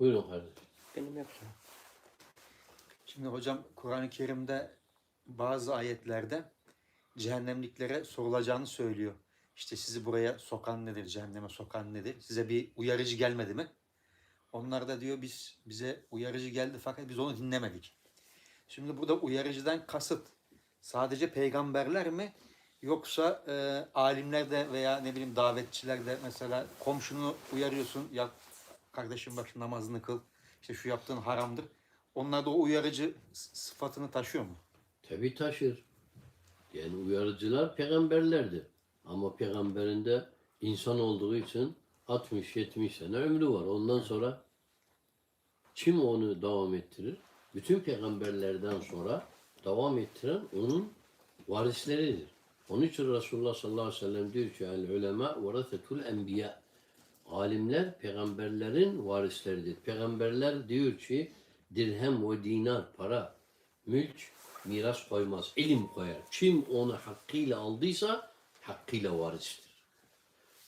Buyurun kardeşim. Benim yok. Şimdi hocam Kur'an-ı Kerim'de bazı ayetlerde cehennemliklere sorulacağını söylüyor. İşte sizi buraya sokan nedir, cehenneme sokan nedir? Size bir uyarıcı gelmedi mi? Onlar da diyor biz bize uyarıcı geldi fakat biz onu dinlemedik. Şimdi burada uyarıcıdan kasıt sadece peygamberler mi? Yoksa e, alimler de veya ne bileyim davetçiler de mesela komşunu uyarıyorsun ya kardeşim bak namazını kıl işte şu yaptığın haramdır. Onlar da o uyarıcı sıfatını taşıyor mu? Tabi taşır. Yani uyarıcılar peygamberlerdir. Ama peygamberin de insan olduğu için 60-70 sene ömrü var. Ondan sonra kim onu devam ettirir? Bütün peygamberlerden sonra devam ettiren onun varisleridir. Onun için Resulullah sallallahu aleyhi ve sellem diyor ki el ulema varasetul enbiya. Alimler peygamberlerin varisleridir. Peygamberler diyor ki dirhem ve dinar para, mülk miras koymaz. ilim koyar. Kim onu hakkıyla aldıysa hakkıyla varistir.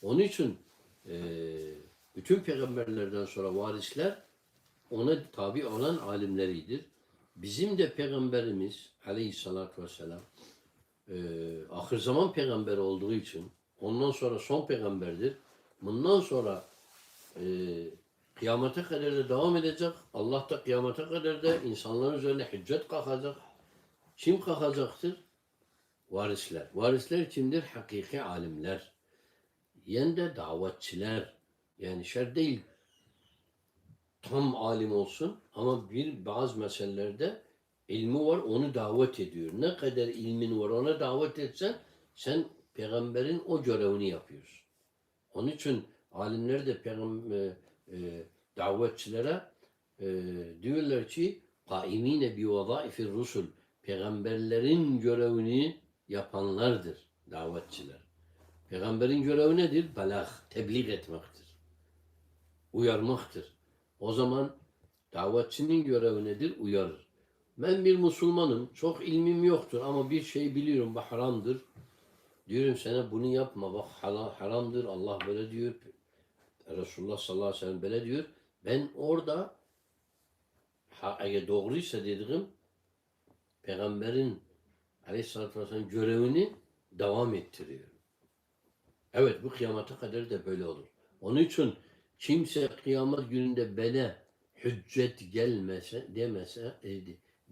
Onun için eee, bütün peygamberlerden sonra varisler ona tabi olan alimleridir. Bizim de peygamberimiz aleyhissalatü vesselam eee ahir zaman peygamberi olduğu için ondan sonra son peygamberdir. Bundan sonra eee kıyamete kadar da devam edecek. Allah da kıyamete kadar da insanların üzerine hüccet kalkacak. Kim kalkacaktır? Varisler. Varisler kimdir? Hakiki alimler. Yen de davetçiler. Yani şer değil tam alim olsun ama bir bazı meselelerde ilmi var onu davet ediyor. Ne kadar ilmin var ona davet etsen sen peygamberin o görevini yapıyorsun. Onun için alimler de peygamber e, davetçilere e, diyorlar ki kaimine bi vazaifir rusul peygamberlerin görevini yapanlardır davetçiler. Peygamberin görevi nedir? Belag, tebliğ etmektir. Uyarmaktır. O zaman davetçinin görevi nedir? Uyarır. Ben bir Müslümanım. Çok ilmim yoktur ama bir şey biliyorum. Bu haramdır. Diyorum sana bunu yapma. Bak haramdır. Allah böyle diyor. Resulullah sallallahu aleyhi ve sellem böyle diyor. Ben orada ha, eğer doğruysa dediğim peygamberin aleyhissalatü vesselam görevini devam ettiriyor. Evet bu kıyamete kadar da böyle olur. Onun için kimse kıyamet gününde bana hüccet gelmese demese e,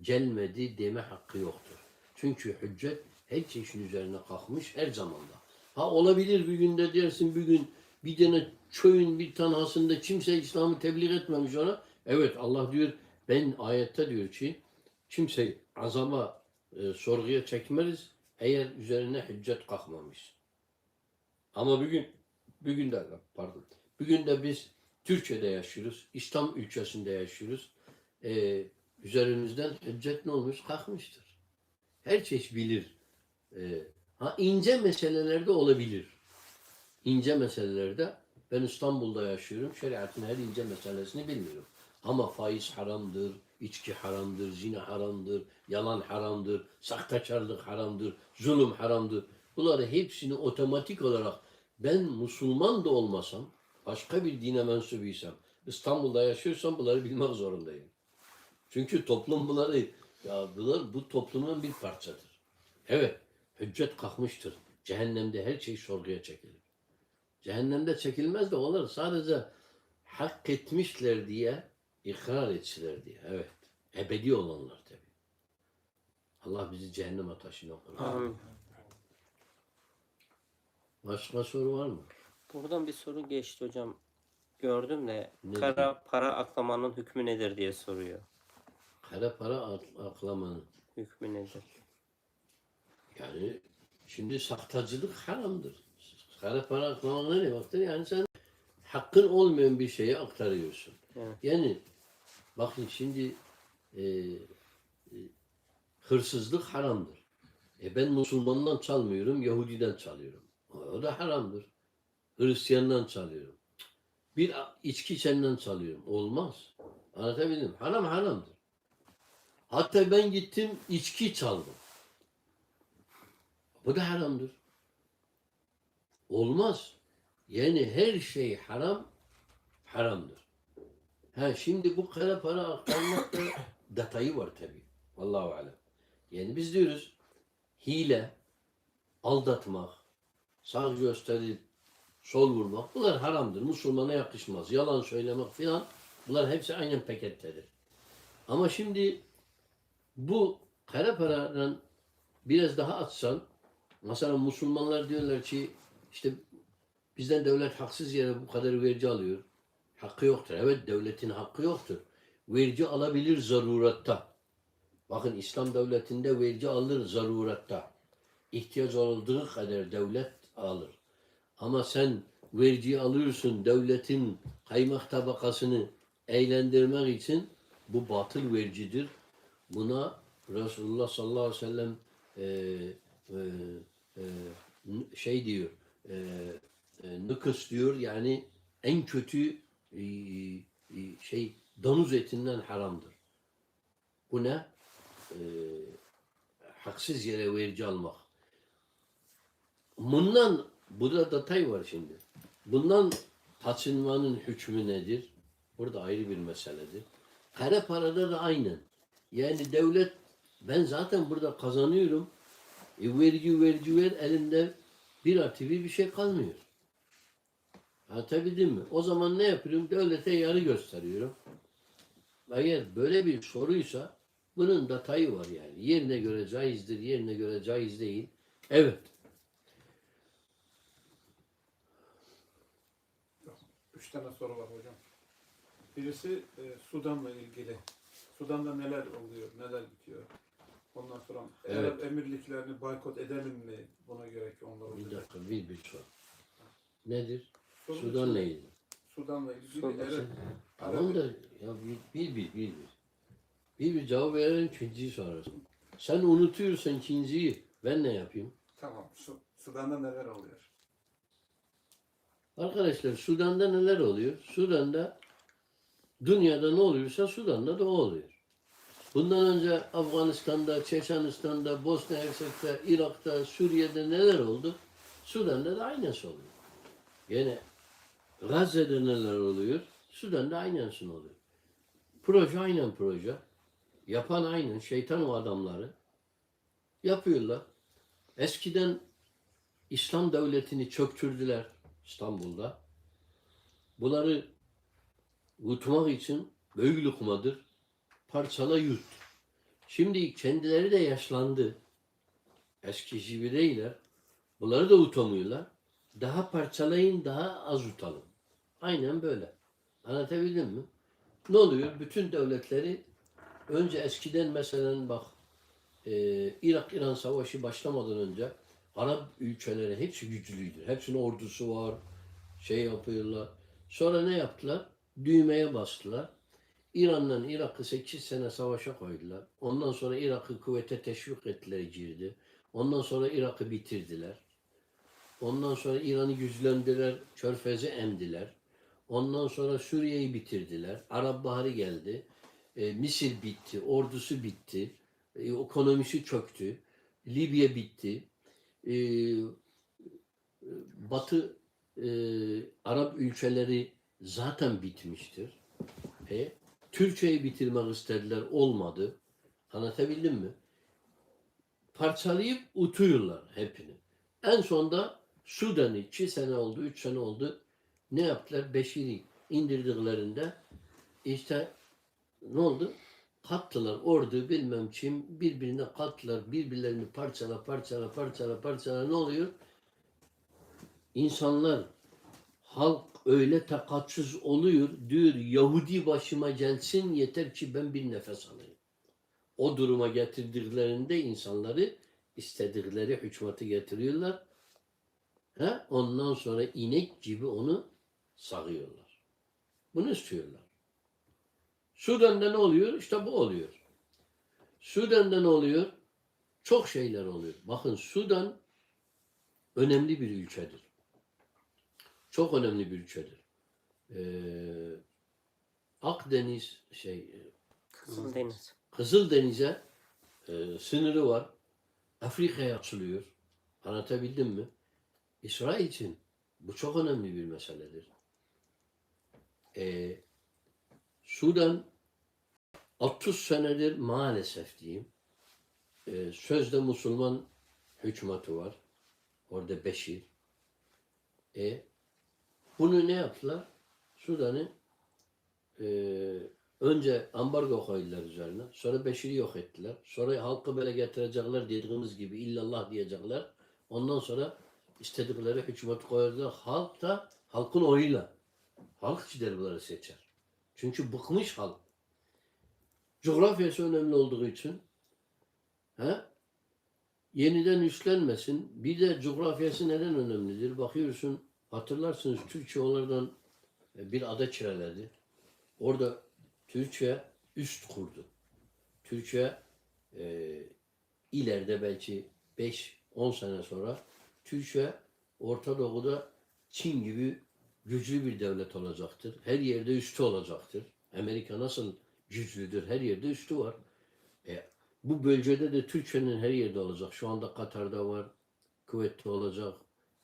gelmedi deme hakkı yoktur. Çünkü hüccet her çeşin üzerine kalkmış her zamanda. Ha olabilir bir günde dersin bir gün bir tane köyün bir tanhasında kimse İslam'ı tebliğ etmemiş ona. Evet Allah diyor ben ayette diyor ki kimse azama e, sorguya çekmeriz eğer üzerine hüccet kalkmamış. Ama bugün bugün de pardon. Bugün de biz Türkiye'de yaşıyoruz. İslam ülkesinde yaşıyoruz. Ee, üzerimizden hüccet ne olmuş? Kalkmıştır. Her çeşit bilir. Ee, ha ince meselelerde olabilir. İnce meselelerde ben İstanbul'da yaşıyorum. Şeriatın her ince meselesini bilmiyorum. Ama faiz haramdır, içki haramdır, zina haramdır, yalan haramdır, sahtekarlık haramdır, zulüm haramdır. Bunları hepsini otomatik olarak ben Müslüman da olmasam, başka bir dine mensubuysam, İstanbul'da yaşıyorsam bunları bilmek zorundayım. Çünkü toplum bunları, ya bunlar bu toplumun bir parçadır. Evet, hüccet kalkmıştır. Cehennemde her şey sorguya çekilir. Cehennemde çekilmez de onlar sadece hak etmişler diye ikrar etsinler diye. Evet. Ebedi olanlar tabi. Allah bizi cehennem ateşine korusun. Amin. Başka soru var mı? Buradan bir soru geçti hocam. Gördüm de Ne kara para aklamanın hükmü nedir diye soruyor. Kara para ak- aklamanın. Hükmü nedir? Yani şimdi sahtacılık haramdır. Kara para aklamak ne demektir? Yani sen hakkın olmayan bir şeyi aktarıyorsun. Evet. Yani bakın şimdi e, e, hırsızlık haramdır. E ben Müslümandan çalmıyorum, Yahudiden çalıyorum. O da haramdır. Hristiyandan çalıyorum. Bir içki içenden çalıyorum. Olmaz. Anlatabildim. Haram haramdır. Hatta ben gittim içki çaldım. Bu da haramdır. Olmaz. Yani her şey haram haramdır. Ha şimdi bu kara para aktarmakta detayı var tabi. Allahu alem. Yani biz diyoruz hile, aldatmak, sağ gösterip sol vurmak bunlar haramdır. Müslümana yakışmaz. Yalan söylemek filan bunlar hepsi aynen pakettedir. Ama şimdi bu kara paradan biraz daha atsan mesela Müslümanlar diyorlar ki işte bizden devlet haksız yere bu kadar vergi alıyor. Hakkı yoktur. Evet devletin hakkı yoktur. Vergi alabilir zaruratta. Bakın İslam devletinde vergi alır zaruratta. İhtiyaç olduğu kadar devlet alır. Ama sen vergi alıyorsun devletin kaymak tabakasını eğlendirmek için bu batıl vergidir. Buna Resulullah sallallahu aleyhi ve sellem e, e, e, şey diyor e, e, nıkıs diyor yani en kötü e, e, şey domuz etinden haramdır. Bu ne? E, haksız yere vergi almak. Bundan burada detay var şimdi. Bundan kaçınmanın hükmü nedir? Burada ayrı bir meseledir. Kara parada da aynen. Yani devlet ben zaten burada kazanıyorum. E, vergi vergi ver elimde bir artı bir bir şey kalmıyor. Anlatabildim mi? O zaman ne yapıyorum? Devlete yarı gösteriyorum. Eğer böyle bir soruysa bunun detayı var yani. Yerine göre caizdir, yerine göre caiz değil. Evet. Üç tane soru var hocam. Birisi e, Sudan'la ilgili. Sudan'da neler oluyor, neler bitiyor? Ondan sonra Evet. Arap emirliklerini boykot edelim mi? Buna göre ki onlar Bir dakika bir bir sor. Nedir? Sorun Sudan'la için- ilgili. Sudan'la ilgili Sudan- Arap, Tamam da ya bir bir bir bir bir. Bir bir cevap verelim ikinciyi sorarsın. Sen unutuyorsan ikinciyi ben ne yapayım? Tamam. Su, Sudan'da neler oluyor? Arkadaşlar Sudan'da neler oluyor? Sudan'da dünyada ne oluyorsa Sudan'da da o oluyor. Bundan önce Afganistan'da, Çeçenistan'da, Bosna Hersek'te, Irak'ta, Suriye'de neler oldu? Sudan'da da aynısı oluyor. Yine Gazze'de neler oluyor? Sudan'da aynısı oluyor. Proje aynen proje. Yapan aynen. Şeytan o adamları. Yapıyorlar. Eskiden İslam devletini çöktürdüler İstanbul'da. Bunları yutmak için büyük lokmadır. Parçala yut. Şimdi kendileri de yaşlandı. Eski gibi değiller. Bunları da utamıyorlar. Daha parçalayın, daha az utalım. Aynen böyle. Anlatabildim mi? Ne oluyor? Bütün devletleri önce eskiden mesela bak e, Irak-İran savaşı başlamadan önce Arap ülkeleri hepsi güçlüydü. Hepsinin ordusu var. Şey yapıyorlar. Sonra ne yaptılar? Düğmeye bastılar. İran'la Irak'ı 8 sene savaşa koydular. Ondan sonra Irak'ı kuvvete teşvik ettiler girdi. Ondan sonra Irak'ı bitirdiler. Ondan sonra İran'ı güçlendiler, Körfez'i emdiler. Ondan sonra Suriye'yi bitirdiler. Arap Baharı geldi. E, Mısır bitti, ordusu bitti. E, ekonomisi çöktü. Libya bitti. E, Batı e, Arap ülkeleri zaten bitmiştir. E, Türkiye'yi bitirmek istediler, olmadı. Anlatabildim mi? Parçalayıp utuyorlar hepini. En sonda Sudan'ı iki sene oldu, üç sene oldu. Ne yaptılar? Beşir'i indirdiklerinde işte ne oldu? Kattılar ordu bilmem kim birbirine kattılar birbirlerini parçala parçala parçala parçala ne oluyor? İnsanlar halk öyle takatsüz oluyor diyor Yahudi başıma gelsin yeter ki ben bir nefes alayım. O duruma getirdiklerinde insanları istedikleri hükümeti getiriyorlar. He? Ondan sonra inek gibi onu sağıyorlar. Bunu istiyorlar. Sudan'da ne oluyor? İşte bu oluyor. Sudan'da ne oluyor? Çok şeyler oluyor. Bakın Sudan önemli bir ülkedir. Çok önemli bir ülkedir. Ee, Akdeniz şey e, Kızıldeniz. Kızıldeniz'e e, sınırı var. Afrika'ya açılıyor. Anlatabildim mi? İsrail için bu çok önemli bir meseledir. E, Sudan 30 senedir maalesef diyeyim e, sözde Müslüman hükümeti var. Orada Beşir. E, bunu ne yaptılar? Sudan'ı e, önce ambargo koydular üzerine. Sonra Beşir'i yok ettiler. Sonra halkı böyle getirecekler dediğimiz gibi illallah diyecekler. Ondan sonra istedikleri hükümeti koyarlar. Halk da halkın oyuyla. Halk liderleri seçer. Çünkü bıkmış halk. Coğrafyası önemli olduğu için he? yeniden üstlenmesin. Bir de coğrafyası neden önemlidir? Bakıyorsun hatırlarsınız Türkiye onlardan e, bir ada kiraledi. Orada Türkiye üst kurdu. Türkiye e, ileride belki 5-10 sene sonra Türkiye Orta Doğu'da Çin gibi güçlü bir devlet olacaktır. Her yerde üstü olacaktır. Amerika nasıl güçlüdür? Her yerde üstü var. E, bu bölgede de Türkiye'nin her yerde olacak. Şu anda Katar'da var, Kuveyt'te olacak,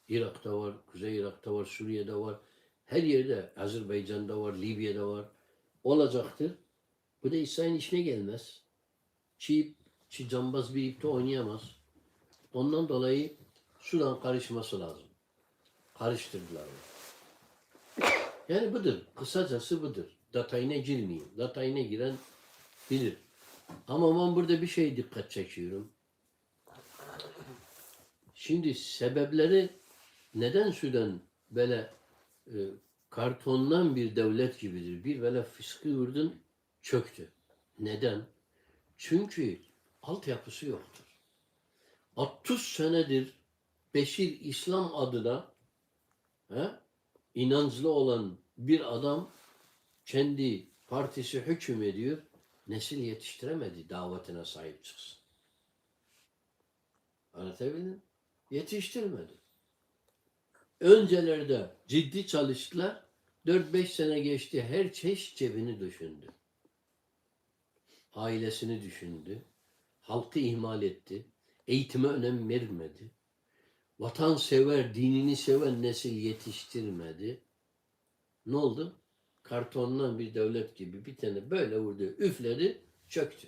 Irak'ta var, Kuzey Irak'ta var, Suriye'de var. Her yerde, Azerbaycan'da var, Libya'da var. Olacaktır. Bu da İsrail'in işine gelmez. Çiğ, çiğ cambaz bir ipte oynayamaz. Ondan dolayı sudan karışması lazım. Karıştırdılar. onu. Yani budur. Kısacası budur. Detayına girmeyeyim. Detayına giren bilir. Ama ben burada bir şey dikkat çekiyorum. Şimdi sebepleri neden Sudan böyle e, kartondan bir devlet gibidir. Bir böyle fıskı ürdün çöktü. Neden? Çünkü altyapısı yoktur. 60 senedir Beşir İslam adına he, inançlı olan bir adam kendi partisi hüküm ediyor. Nesil yetiştiremedi davetine sahip çıksın. Anlatabildim? Yetiştirmedi. Öncelerde ciddi çalıştılar. 4-5 sene geçti. Her çeşit cebini düşündü. Ailesini düşündü. Halkı ihmal etti. Eğitime önem vermedi. Vatansever, dinini seven nesil yetiştirmedi. Ne oldu? Kartondan bir devlet gibi bir tane böyle vurdu, üfledi, çöktü.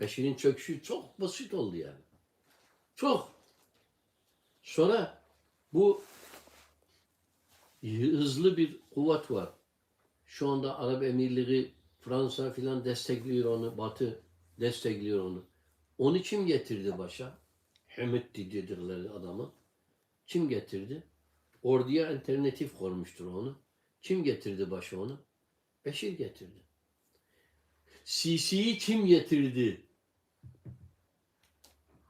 Beşir'in çöküşü çok basit oldu yani. Çok. Sonra bu hızlı bir kuvvet var. Şu anda Arap Emirliği, Fransa filan destekliyor onu, Batı destekliyor onu. Onu kim getirdi başa? Hümütti dedikleri adamı. Kim getirdi? Orduya alternatif koymuştur onu. Kim getirdi başa onu? Beşir getirdi. Sisi'yi kim getirdi?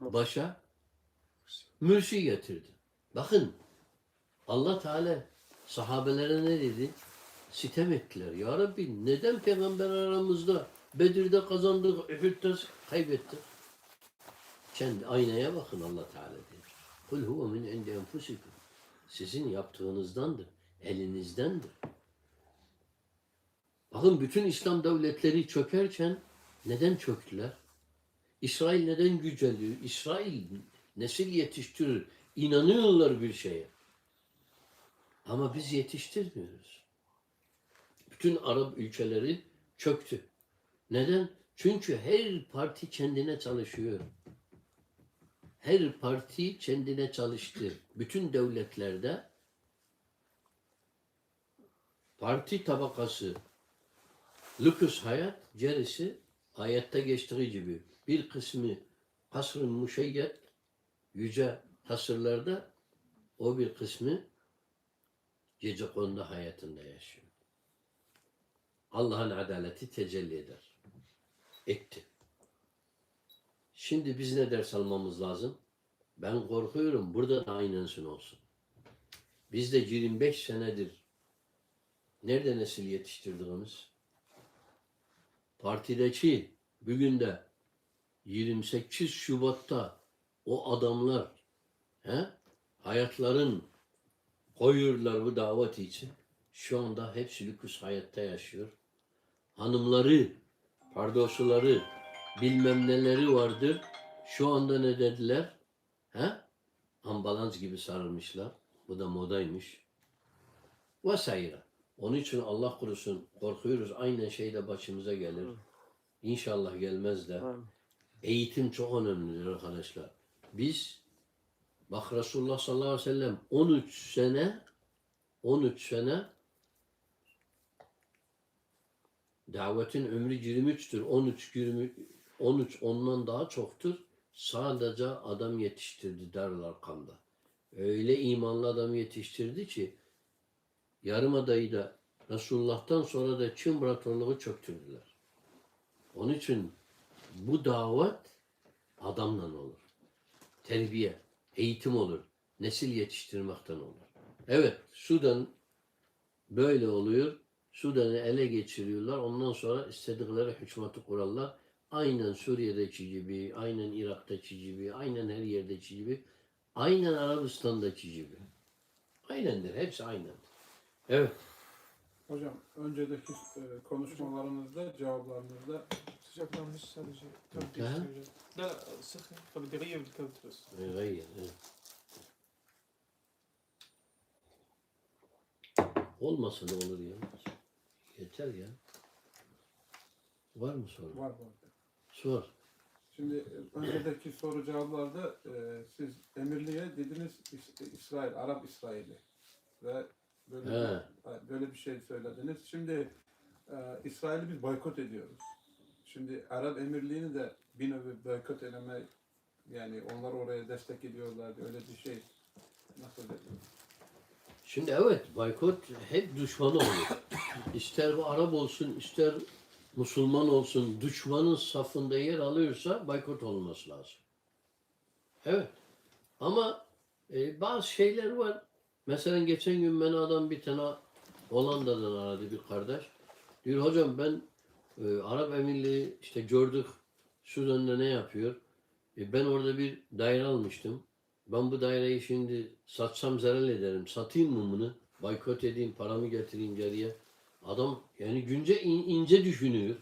Başa? Mürsi getirdi. Bakın Allah Teala sahabelere ne dedi? Sitem ettiler. Ya Rabbi neden peygamber aramızda Bedir'de kazandık, Uhud'da kaybettik? Kendi aynaya bakın Allah Teala dedi. Kul huve min indi enfusikum. Sizin yaptığınızdandır. Elinizdendir. Bakın bütün İslam devletleri çökerken neden çöktüler? İsrail neden yüceliyor? İsrail nesil yetiştirir. İnanıyorlar bir şeye. Ama biz yetiştirmiyoruz. Bütün Arap ülkeleri çöktü. Neden? Çünkü her parti kendine çalışıyor. Her parti kendine çalıştı. Bütün devletlerde parti tabakası lüküs hayat, gerisi ayette geçtiği gibi bir kısmı kasr-ı müşeyyet yüce kasırlarda o bir kısmı gece kondu hayatında yaşıyor. Allah'ın adaleti tecelli eder. Etti. Şimdi biz ne ders almamız lazım? Ben korkuyorum burada da aynısın olsun. Biz de 25 senedir nerede nesil yetiştirdiğimiz? Partideki bugün de 28 Şubat'ta o adamlar he, hayatların koyuyorlar bu davet için. Şu anda hepsi lüküs hayatta yaşıyor. Hanımları, pardosuları, bilmem neleri vardır. Şu anda ne dediler? He? Ambalans gibi sarılmışlar. Bu da modaymış. Vesaire. Onun için Allah korusun korkuyoruz. Aynen şey de başımıza gelir. İnşallah gelmez de. Eğitim çok önemlidir arkadaşlar. Biz bak Resulullah sallallahu aleyhi ve sellem 13 sene 13 sene davetin ömrü 23'tür. 13 20 13 ondan daha çoktur. Sadece adam yetiştirdi Darül Arkam'da. Öyle imanlı adam yetiştirdi ki Yarımada'yı da Resulullah'tan sonra da Çin İmparatorluğu çöktürdüler. Onun için bu davet adamla olur. Terbiye, eğitim olur. Nesil yetiştirmekten olur. Evet, Sudan böyle oluyor. Sudan'ı ele geçiriyorlar. Ondan sonra istedikleri hükümeti kurarlar. Aynen Suriye'deki gibi, aynen Irak'taki gibi, aynen her yerdeki gibi, aynen Arabistan'daki gibi. Aynendir. Hepsi aynendir. Evet. Hocam öncedeki e, konuşmalarınızda, cevaplarınızda sıcaklanmış sadece. Tabii Ha? değiştireceğim. لا سخن فبدي اغير الكبت بس Gayet. evet. Olmasa da olur ya. Yeter ya. Var mı soru? var var. Sor. Şimdi e, öncedeki soru cevaplarda e, siz Emirli'ye dediniz İs- İsrail, Arap İsrail'i ve böyle He. bir, böyle bir şey söylediniz. Şimdi e, İsrail'i biz boykot ediyoruz. Şimdi Arap Emirliği'ni de bir nevi boykot eleme yani onlar oraya destek ediyorlardı. Öyle bir şey nasıl dedi? Şimdi evet boykot hep düşmanı olur. İster bu Arap olsun ister Müslüman olsun düşmanın safında yer alıyorsa boykot olması lazım. Evet. Ama e, bazı şeyler var. Mesela geçen gün beni adam bir tane Hollanda'dan aradı bir kardeş. Diyor hocam ben e, Arap Emirliği işte gördük Sudan'da ne yapıyor. E, ben orada bir daire almıştım. Ben bu daireyi şimdi satsam zarar ederim. Satayım mı bunu? Boykot edeyim, paramı getireyim geriye. Adam yani günce in- ince düşünüyor.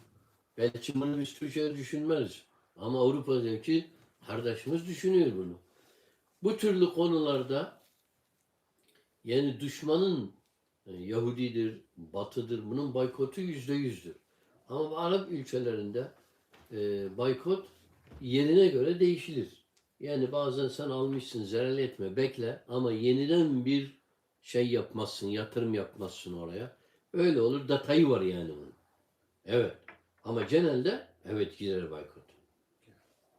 Belki bunu biz Türkiye'de düşünmez. Ama Avrupa'daki kardeşimiz düşünüyor bunu. Bu türlü konularda yani düşmanın e, Yahudidir, Batı'dır. Bunun boykotu yüzde yüzdür. Ama Arap ülkelerinde e, boykot yerine göre değişilir. Yani bazen sen almışsın zarar etme bekle ama yeniden bir şey yapmazsın, yatırım yapmazsın oraya. Öyle olur. Datayı var yani bunun. Evet. Ama genelde evet gider boykot.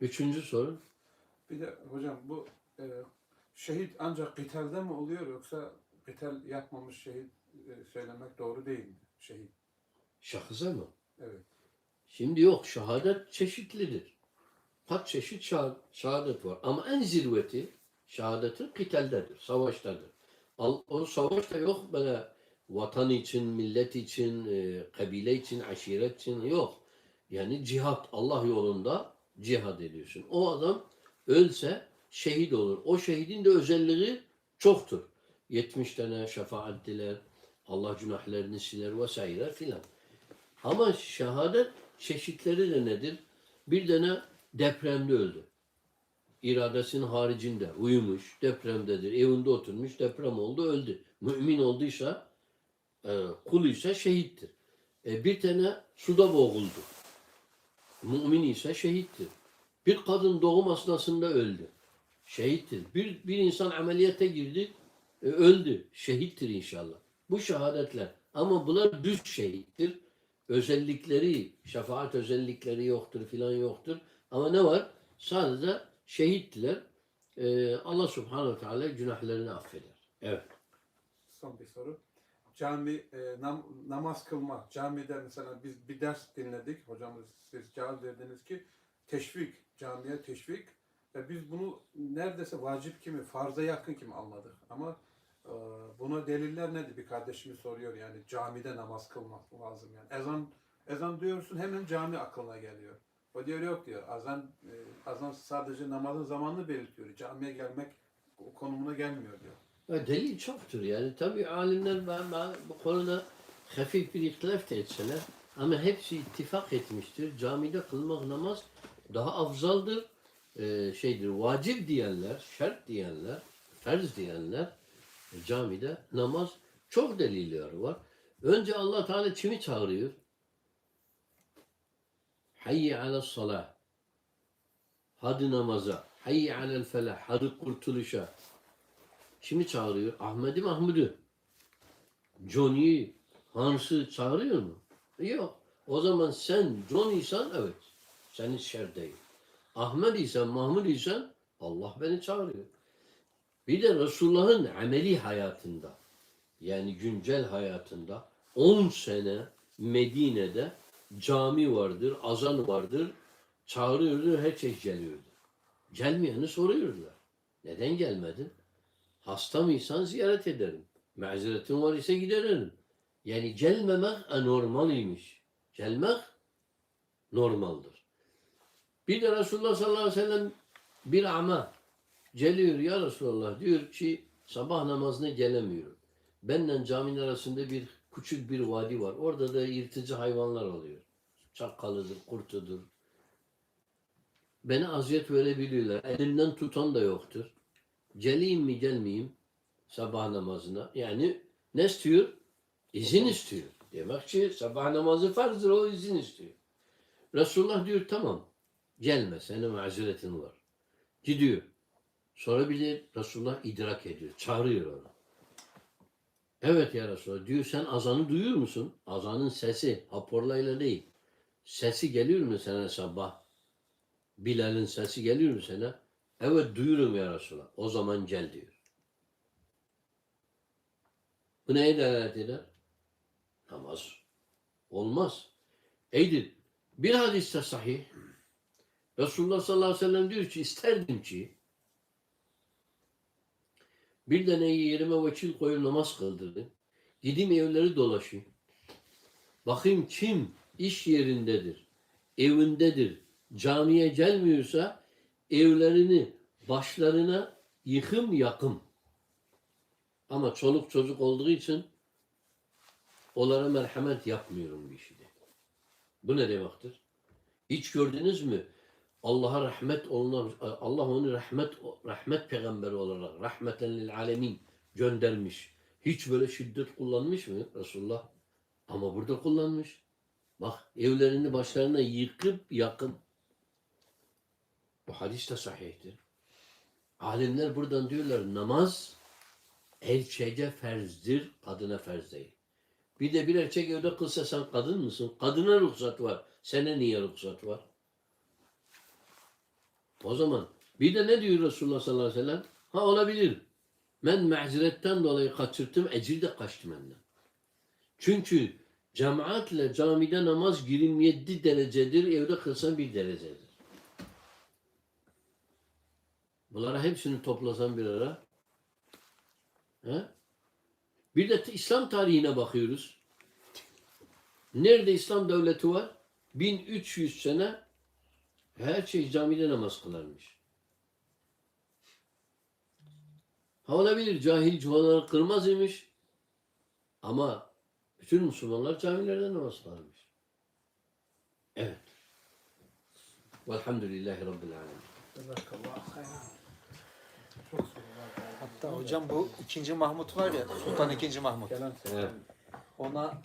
Üçüncü sorun. Bir de hocam bu e, şehit ancak kıtalde mi oluyor yoksa kıtal yapmamış şehit e, söylemek doğru değil mi? Şehit. Şahıza mı? Şimdi yok. Şehadet çeşitlidir. Kaç çeşit şah- şehadet var. Ama en zirveti şehadetin kıtaldedir. Savaştadır. O savaş da yok böyle vatan için, millet için, e, kabile için, aşiret için yok. Yani cihat Allah yolunda cihad ediyorsun. O adam ölse şehit olur. O şehidin de özelliği çoktur. 70 tane şefaat diler, Allah günahlarını siler vesaire filan. Ama şehadet çeşitleri de nedir? Bir tane depremde öldü. İradesinin haricinde uyumuş, depremdedir, evinde oturmuş, deprem oldu, öldü. Mümin olduysa, e, kuluysa şehittir. E, bir tane suda boğuldu. Mümin ise şehittir. Bir kadın doğum esnasında öldü. Şehittir. Bir, bir insan ameliyata girdi, e, öldü. Şehittir inşallah. Bu şehadetler. Ama bunlar düz şehittir. Özellikleri, şefaat özellikleri yoktur filan yoktur. Ama ne var? Sadece şehittiler. E, Allah subhanahu teala günahlarını affeder. Evet. Son bir soru. Cami e, nam- namaz kılma. Camide mesela biz bir ders dinledik. Hocamız siz cevap verdiniz ki teşvik, camiye teşvik. Ve biz bunu neredeyse vacip kimi, farza yakın kimi anladık. Ama buna deliller nedir? Bir kardeşimiz soruyor yani camide namaz kılmak lazım yani. Ezan ezan diyorsun hemen cami aklına geliyor. O diyor yok diyor. Azan e, azan sadece namazın zamanını belirtiyor. Camiye gelmek konumuna gelmiyor diyor. Delil çoktur yani. Tabi alimler bu konuda hafif bir ihtilaf da etseler ama hepsi ittifak etmiştir. Camide kılmak namaz daha afzaldır. Ee, şeydir, vacip diyenler, şart diyenler, ferz diyenler camide namaz çok delilleri var. Önce Allah Teala kimi çağırıyor? Hayye alel salah. Hadi namaza. Hayye alel felah. Hadi kurtuluşa. Kimi çağırıyor? Ahmet'i Mahmud'u. Johnny'yi, Hans'ı çağırıyor mu? Yok. O zaman sen Johnny'sen evet. Senin şer değil. Ahmet isen, Mahmud isen Allah beni çağırıyor. Bir de Resulullah'ın ameli hayatında yani güncel hayatında 10 sene Medine'de cami vardır, azan vardır, çağırıyordu, her şey geliyordu. Gelmeyeni soruyordular. Neden gelmedin? Hasta mıysan ziyaret ederim. Mazeretin var ise giderim. Yani gelmemek anormaliymiş. Gelmek normaldir. Bir de Resulullah sallallahu aleyhi ve sellem bir ama geliyor ya Resulullah diyor ki sabah namazına gelemiyorum. Benle caminin arasında bir küçük bir vadi var. Orada da yırtıcı hayvanlar oluyor. Çakalıdır, kurtudur. Beni aziyet verebiliyorlar. Elimden tutan da yoktur. Geleyim mi gelmeyeyim sabah namazına. Yani ne istiyor? İzin istiyor. Demek ki sabah namazı farzdır o izin istiyor. Resulullah diyor tamam gelme senin mazeretin var. Gidiyor. Sonra bir de Resulullah idrak ediyor. Çağırıyor onu. Evet ya Resulallah diyor sen azanı duyuyor musun? Azanın sesi hoparlayla değil. Sesi geliyor mu sana sabah? Bilal'in sesi geliyor mu sana? Evet duyuyorum ya Resulallah. O zaman gel diyor. Bu neye delalet eder? Namaz. Olmaz. Eydir. Bir hadiste sahih. Resulullah sallallahu aleyhi ve sellem diyor ki isterdim ki bir deneyi yerime vekil koyup namaz kıldırdım. Gideyim evleri dolaşayım. Bakayım kim iş yerindedir, evindedir, camiye gelmiyorsa evlerini başlarına yıkım yakım. Ama çoluk çocuk olduğu için onlara merhamet yapmıyorum bir şeyde. Bu ne demektir? Hiç gördünüz mü? Allah'a rahmet olunan Allah onu rahmet rahmet peygamberi olarak rahmeten lil alemin göndermiş. Hiç böyle şiddet kullanmış mı Resulullah? Ama burada kullanmış. Bak evlerini başlarına yıkıp yakın. Bu hadis de sahihtir. Alimler buradan diyorlar namaz erkeğe ferzdir, kadına ferz değil. Bir de bir erkek evde kılsa sen kadın mısın? Kadına ruhsat var. Sana niye ruhsat var? O zaman bir de ne diyor Resulullah sallallahu aleyhi ve sellem? Ha olabilir. Ben mazeretten dolayı kaçırttım, ecir de kaçtı benden. Çünkü cemaatle camide namaz 27 derecedir, evde kılsan bir derecedir. Bunlara hepsini toplasan bir ara. He? Bir de İslam tarihine bakıyoruz. Nerede İslam devleti var? 1300 sene her şey camide namaz kılarmış. Ha olabilir cahil cuhalar kılmaz imiş. Ama bütün Müslümanlar camilerde namaz kılarmış. Evet. Velhamdülillahi Rabbil Alemin. Hatta hocam bu ikinci Mahmut var ya Sultan ikinci Mahmut. Evet. Ona